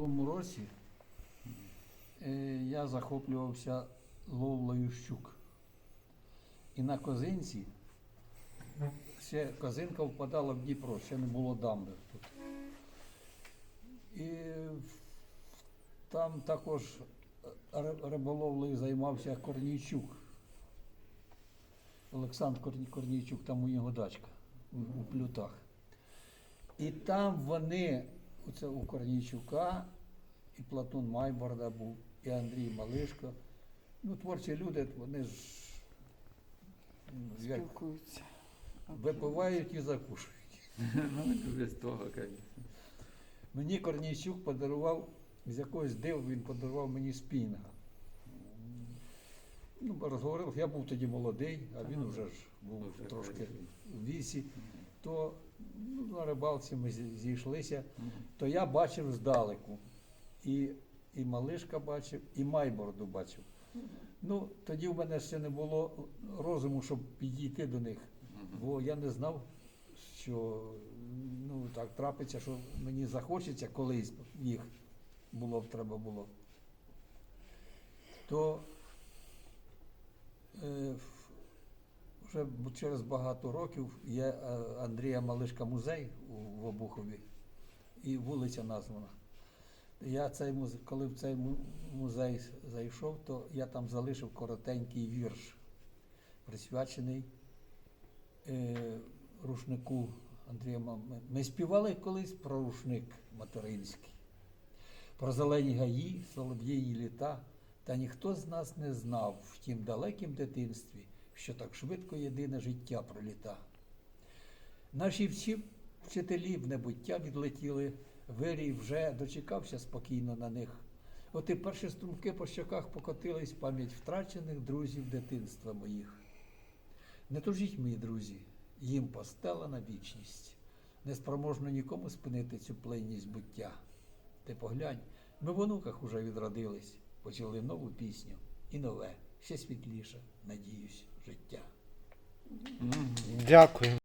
минулому році е, я захоплювався ловлею щук. І на козинці ще козинка впадала в Дніпро, ще не було дамби тут. І там також риболовлею займався Корнійчук. Олександр Корні- Корнійчук, там у нього дачка у плютах. І там вони, оце у Корнійчука, і Платон Майборда був, і Андрій Малишко. Ну, творчі люди, вони ж як, Спілкуються. випивають і закушують. Ну, без того, звісно. Мені Корнійчук подарував, з якогось диву він подарував мені спінга. Ну, розговорив, я був тоді молодий, а він вже ж був трошки в вісі. То ну, на рибалці ми зійшлися, то я бачив здалеку. І, і Малишка бачив, і Майборду бачив. Ну, тоді в мене ще не було розуму, щоб підійти до них. Бо я не знав, що ну, так трапиться, що мені захочеться колись їх було б треба було. То е, вже через багато років є е, Андрія Малишка музей в Обухові і вулиця названа. Я цей музе- коли в цей музей зайшов, то я там залишив коротенький вірш, присвячений е, рушнику Андрія Ми співали колись про рушник материнський, про зелені гаї, солов'їні літа, та ніхто з нас не знав в тім далекім дитинстві, що так швидко єдине життя проліта. Наші всі вчителі в небуття відлетіли, вирій вже дочекався спокійно на них. От і перші струмки по щоках покотились пам'ять втрачених друзів дитинства моїх. Не тужіть, мої друзі, їм постелена вічність. Неспроможно нікому спинити цю плинність буття. Ти поглянь, ми в онуках уже відродились, почали нову пісню і нове, ще світліше, надіюсь, життя. Дякую.